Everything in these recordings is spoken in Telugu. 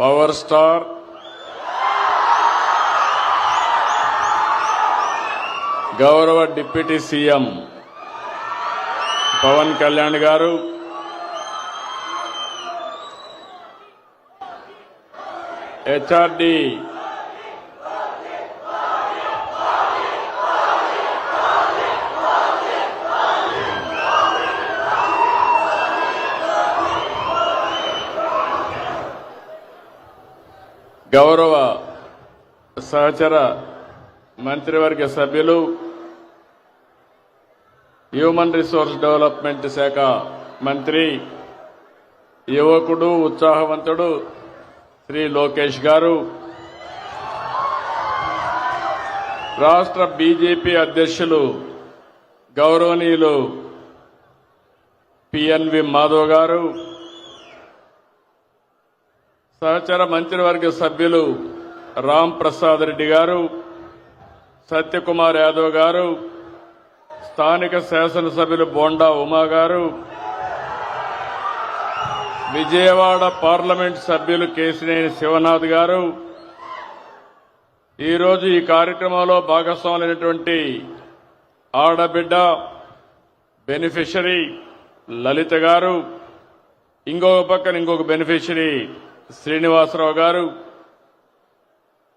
Power star. గౌరవ deputy CM Pawan Kalyan garu. HRD గౌరవ సహచర మంత్రివర్గ సభ్యులు హ్యూమన్ రిసోర్స్ డెవలప్మెంట్ శాఖ మంత్రి యువకుడు ఉత్సాహవంతుడు శ్రీ లోకేష్ గారు రాష్ట్ర బీజేపీ అధ్యక్షులు గౌరవనీయులు పిఎన్వి మాధవ్ గారు సహచర మంత్రివర్గ సభ్యులు రామ్ ప్రసాద్ రెడ్డి గారు సత్యకుమార్ యాదవ్ గారు స్థానిక శాసనసభ్యులు బోండా ఉమా గారు విజయవాడ పార్లమెంట్ సభ్యులు కేసినేని శివనాథ్ గారు. ఈరోజు ఈ కార్యక్రమంలో భాగస్వాములైనటువంటి ఆడబిడ్డ బెనిఫిషరీ లలిత గారు ఇంకొక పక్కన ఇంకొక బెనిఫిషరీ శ్రీనివాసరావు గారు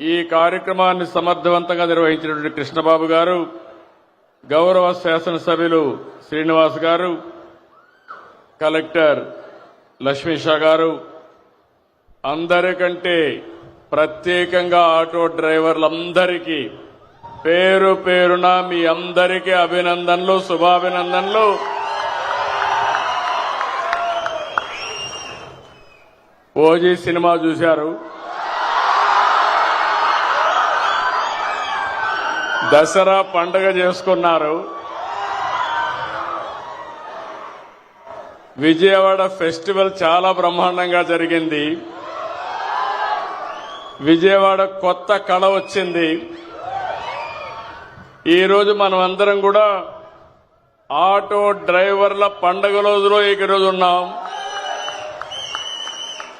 ఈ కార్యక్రమాన్ని సమర్థవంతంగా నిర్వహించినటువంటి కృష్ణబాబు గారు గౌరవ శాసనసభ్యులు శ్రీనివాస్ గారు కలెక్టర్ లక్ష్మీషా గారు అందరికంటే ప్రత్యేకంగా ఆటో డ్రైవర్లందరికీ పేరు పేరున మీ అందరికీ అభినందనలు శుభాభినందనలు. ఓజీ సినిమా చూశారు. దసరా పండగ చేసుకున్నారు. విజయవాడ ఫెస్టివల్ చాలా బ్రహ్మాండంగా జరిగింది. విజయవాడ కొత్త కళ వచ్చింది. ఈరోజు మనం అందరం కూడా ఆటో డ్రైవర్ల పండగ రోజులో ఈరోజు ఉన్నాం.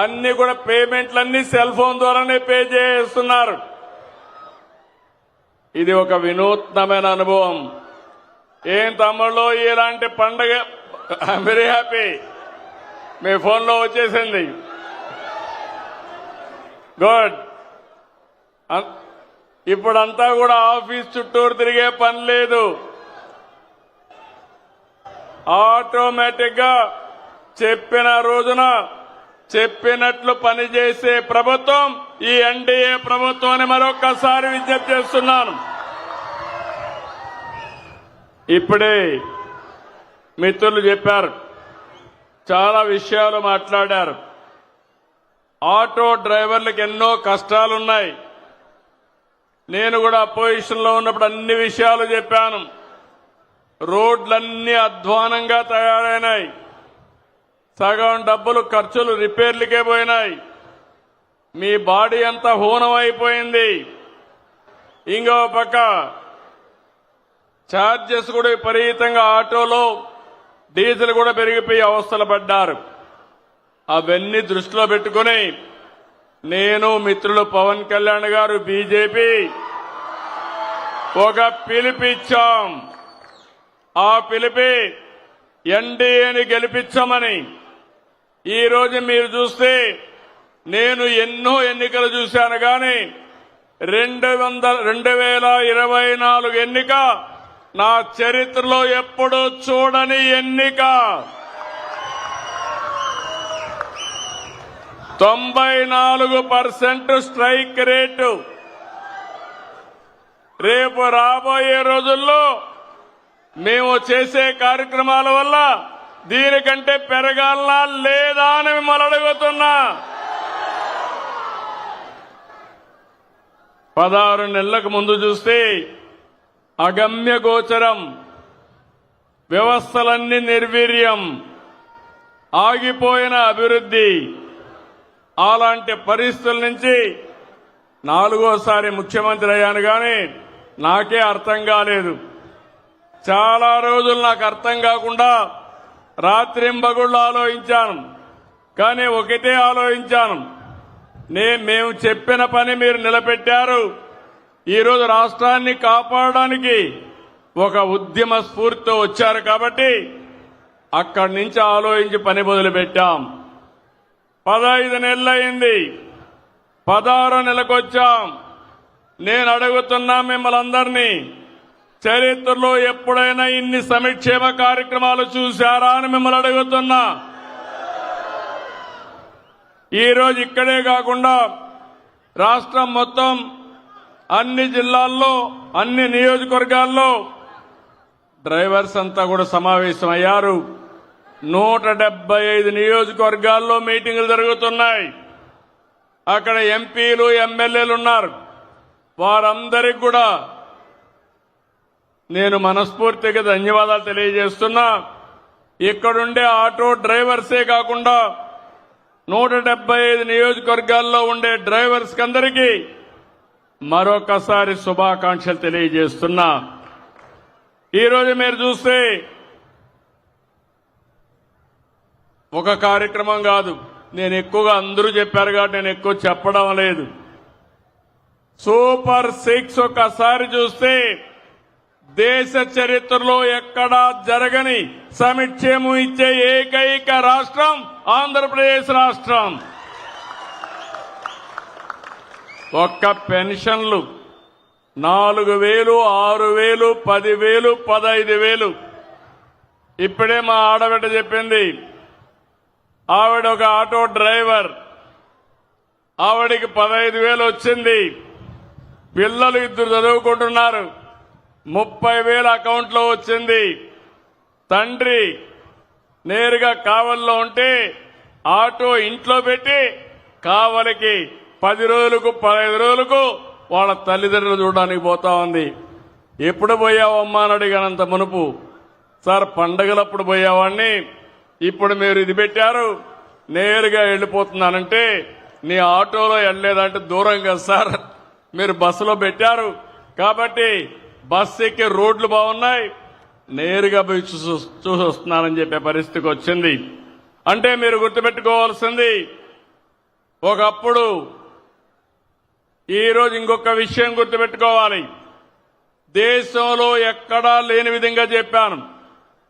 అన్ని కూడా పేమెంట్లన్నీ సెల్ ఫోన్ ద్వారానే పే చేస్తున్నారు. ఇది ఒక వినూత్నమైన అనుభవం. ఏం తమ్ముళ్ళు ఇలాంటి పండగ వెరీ హ్యాపీ మీ ఫోన్లో వచ్చేసింది. గుడ్ ఇప్పుడంతా కూడా ఆఫీస్ చుట్టూరు తిరిగే పని లేదు. ఆటోమేటిక్గా చెప్పిన రోజున చెప్పినట్లు పనిచేసే ప్రభుత్వం ఈ ఎన్డీఏ ప్రభుత్వం అని విజ్ఞప్తి చేస్తున్నాను. ఇప్పుడే మిత్రులు చెప్పారు. చాలా విషయాలు మాట్లాడారు. ఆటో డ్రైవర్లకు ఎన్నో కష్టాలున్నాయి. నేను కూడా అపోజిషన్లో ఉన్నప్పుడు అన్ని విషయాలు చెప్పాను. రోడ్లన్నీ అధ్వానంగా తయారైనాయి. సగం డబ్బులు ఖర్చులు రిపేర్లకే పోయినాయి. మీ బాడీ అంతా హూనమైపోయింది. అయిపోయింది ఇంకో పక్క ఛార్జెస్ కూడా విపరీతంగా ఆటోలో డీజిల్ కూడా పెరిగిపోయి అవస్థలు పడ్డారు. అవన్నీ దృష్టిలో పెట్టుకుని నేను మిత్రులు పవన్ కళ్యాణ్ గారు బీజేపీ ఒక పిలిపిచ్చాం. ఆ పిలిపి ఎన్డీఏని గెలిపించమని ఈ రోజు మీరు చూస్తే నేను ఎన్నో ఎన్నికలు చూశాను కానీ రెండు వందల రెండు వేల ఇరవై నాలుగు ఎన్నిక నా చరిత్రలో ఎప్పుడూ చూడని ఎన్నిక. తొంభై నాలుగు పర్సెంట్ స్ట్రైక్ రేటు. రేపు రాబోయే రోజుల్లో మేము చేసే కార్యక్రమాల వల్ల దీనికంటే పెరగాలనా? లేదా అని మిమ్మల్ని అడుగుతున్నా. పదహారు నెలలకు ముందు చూస్తే అగమ్య గోచరం వ్యవస్థలన్నీ నిర్వీర్యం ఆగిపోయిన అభివృద్ధి. అలాంటి పరిస్థితుల నుంచి నాలుగోసారి ముఖ్యమంత్రి అయ్యాను కానీ నాకే అర్థం కాలేదు. చాలా రోజులు నాకు అర్థం కాకుండా రాత్రింబగుళ్ళు ఆలోచించాను. కానీ ఒకటే ఆలోచించాను. నే మేము చెప్పిన పని మీరు నిలబెట్టారు. ఈరోజు రాష్ట్రాన్ని కాపాడడానికి ఒక ఉద్యమ స్ఫూర్తితో వచ్చారు కాబట్టి అక్కడి నుంచి ఆలోచించి పని మొదలు పెట్టాం పదహైదు నెలలైంది పదహారో నెలకొచ్చాం. నేను అడుగుతున్నా మిమ్మల్ని అందరినీ చరిత్రలో ఎప్పుడైనా ఇన్ని సంక్షేమ కార్యక్రమాలు చూశారా అని మిమ్మల్ని అడుగుతున్నా. ఈరోజు ఇక్కడే కాకుండా రాష్ట్రం మొత్తం అన్ని జిల్లాల్లో అన్ని నియోజకవర్గాల్లో డ్రైవర్స్ అంతా కూడా సమావేశమయ్యారు. నూట డెబ్బై ఐదు నియోజకవర్గాల్లో మీటింగులు జరుగుతున్నాయి. అక్కడ ఎంపీలు ఎమ్మెల్యేలు ఉన్నారు. వారందరికి కూడా నేను మనస్ఫూర్తిగా ధన్యవాదాలు తెలియజేస్తున్నా. ఇక్కడుండే ఆటో డ్రైవర్సే కాకుండా నూట డెబ్బై ఐదు నియోజకవర్గాల్లో ఉండే డ్రైవర్స్ అందరికీ మరొకసారి శుభాకాంక్షలు తెలియజేస్తున్నా. ఈరోజు మీరు చూస్తే ఒక కార్యక్రమం కాదు. నేను ఎక్కువగా అందరూ చెప్పారు కాబట్టి నేను ఎక్కువ చెప్పడం లేదు. సూపర్ సిక్స్ ఒకసారి చూస్తే దేశ చరిత్రలో ఎక్కడా జరగని సమిక్షేమం ఇచ్చే ఏకైక రాష్ట్రం ఆంధ్రప్రదేశ్ రాష్ట్రం. ఒక్క పెన్షన్లు నాలుగు వేలు ఆరు వేలు పది వేలు పదహైదు వేలు. ఇప్పుడే మా ఆడబిడ్డ చెప్పింది ఆవిడ ఒక ఆటో డ్రైవర్ ఆవిడికి పదహైదు వేలు వచ్చింది. పిల్లలు ఇద్దరు చదువుకుంటున్నారు. ముప్పై వేల అకౌంట్లో వచ్చింది. తండ్రి నేరుగా కావల్లో ఉంటే ఆటో ఇంట్లో పెట్టి కావలికి పది రోజులకు పదహైదు రోజులకు వాళ్ళ తల్లిదండ్రులు చూడడానికి పోతా ఉంది. ఎప్పుడు పోయావమ్మా అని అడిగానంత మునుపు. సార్ పండగలప్పుడు పోయేవాడిని ఇప్పుడు మీరు ఇది పెట్టారు. నేరుగా వెళ్ళిపోతున్నానంటే నీ ఆటోలో వెళ్ళలేదంటే దూరం కదా సార్. మీరు బస్సులో పెట్టారు. కాబట్టి బస్సు ఎక్కే రోడ్లు బాగున్నాయి. నేరుగా పోయి చూసి చూసి వస్తున్నానని చెప్పే పరిస్థితికి వచ్చింది. అంటే మీరు గుర్తుపెట్టుకోవాల్సింది ఒకప్పుడు ఈరోజు ఇంకొక విషయం గుర్తుపెట్టుకోవాలి. దేశంలో ఎక్కడా లేని విధంగా చెప్పాను.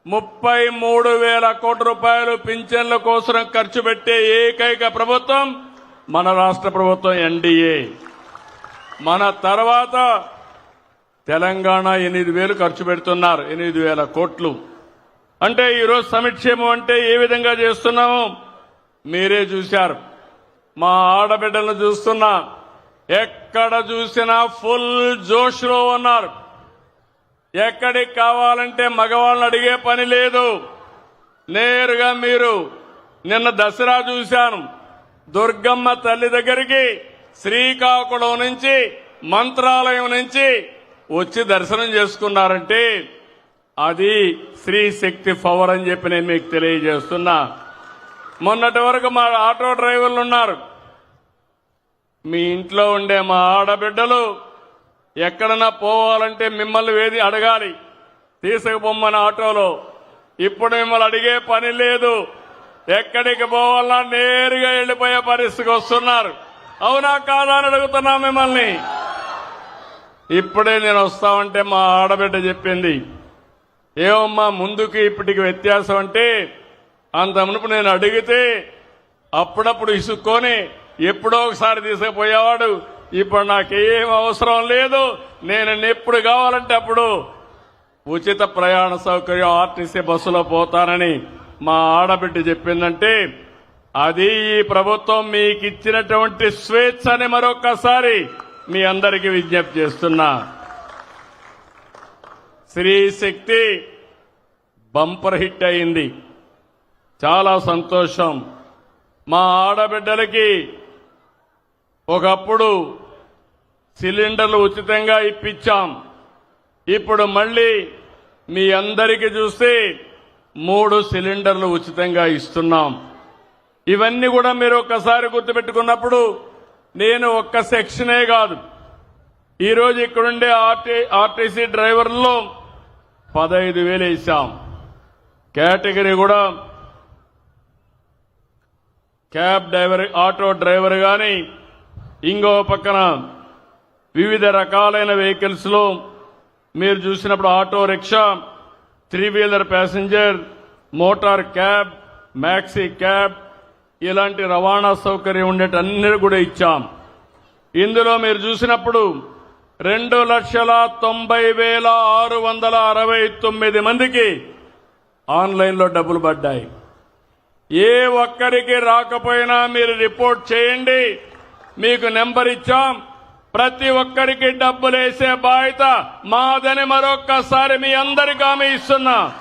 ముప్పై మూడు వేల కోట్ల రూపాయలు పింఛన్ల కోసం ఖర్చు పెట్టే ఏకైక ప్రభుత్వం మన రాష్ట్ర ప్రభుత్వం ఎన్డీఏ. మన తర్వాత తెలంగాణ ఎనిమిది వేలు ఖర్చు పెడుతున్నారు. ఎనిమిది వేల కోట్లు. అంటే ఈరోజు సమిక్షేమం అంటే ఏ విధంగా చేస్తున్నామో మీరే చూశారు. మా ఆడబిడ్డలను చూస్తున్నా ఎక్కడ చూసినా ఫుల్ జోష్లో ఉన్నారు. ఎక్కడికి కావాలంటే మగవాళ్ళని అడిగే పని లేదు. నేరుగా మీరు నిన్న దసరా చూశాను. దుర్గమ్మ తల్లి దగ్గరికి శ్రీకాకుళం నుంచి మంత్రాలయం నుంచి వచ్చి దర్శనం చేసుకున్నారంటే అది స్త్రీ శక్తి పవర్ అని చెప్పి నేను మీకు తెలియజేస్తున్నా. మొన్నటి వరకు మా ఆటో డ్రైవర్లు ఉన్నారు. మీ ఇంట్లో ఉండే మా ఆడబిడ్డలు ఎక్కడన్నా పోవాలంటే మిమ్మల్ని వేది అడగాలి. తీసుకుపోమ్మని ఆటోలో. ఇప్పుడు మిమ్మల్ని అడిగే పని లేదు. ఎక్కడికి పోవాలన్నా నేరుగా వెళ్ళిపోయే పరిస్థితికి వస్తున్నారు. అవునా కాదా అని అడుగుతున్నా మిమ్మల్ని. ఇప్పుడే నేను వస్తామంటే మా ఆడబిడ్డ చెప్పింది. ఏమమ్మా ముందుకి ఇప్పటికి వ్యత్యాసం అంటే అంత మునుపు నేను అడిగితే అప్పుడప్పుడు ఇసుక్కొని ఎప్పుడో ఒకసారి తీసుకుపోయేవాడు. ఇప్పుడు నాకేం అవసరం లేదు. నేను ఎప్పుడు కావాలంటే అప్పుడు ఉచిత ప్రయాణ సౌకర్యం ఆర్టీసీ బస్సులో పోతానని మా ఆడబిడ్డ చెప్పిందంటే అది ఈ ప్రభుత్వం మీకు ఇచ్చినటువంటి స్వేచ్ఛ అని మరొక్కసారి మీ అందరికీ విజ్ఞప్తి చేస్తున్నా. స్త్రీ శక్తి బంపర్ హిట్ అయింది. చాలా సంతోషం. మా ఆడబిడ్డలకి ఒకప్పుడు సిలిండర్లు ఉచితంగా ఇప్పించాం. ఇప్పుడు మళ్ళీ మీ అందరికీ చూస్తే మూడు సిలిండర్లు ఉచితంగా ఇస్తున్నాం. ఇవన్నీ కూడా మీరు ఒక్కసారి గుర్తుపెట్టుకున్నప్పుడు నేను ఒక్క సెక్షనే కాదు. ఈరోజు ఇక్కడుండే ఆర్టీ ఆర్టీసీ డ్రైవర్లో పదహైదు వేలు వేసాం కేటగిరీ కూడా క్యాబ్ డ్రైవర్ ఆటో డ్రైవర్ కానీ ఇంకో పక్కన వివిధ రకాలైన వెహికల్స్లో మీరు చూసినప్పుడు auto rickshaw three wheeler passenger motor cab maxi cab ఇలాంటి రవాణా సౌకర్యం ఉండేటన్ని కూడా ఇచ్చాం. ఇందులో మీరు చూసినప్పుడు రెండు లక్షల తొంభై వేల ఆరు వందల అరవై తొమ్మిది మందికి ఆన్లైన్లో డబ్బులు పడ్డాయి. ఏ ఒక్కరికి రాకపోయినా మీరు రిపోర్ట్ చేయండి. మీకు నెంబర్ ఇచ్చాం. ప్రతి ఒక్కరికి డబ్బులు వేసే బాధ్యత మాదని మరొక్కసారి మీ అందరికీ హామీ ఇస్తున్నా.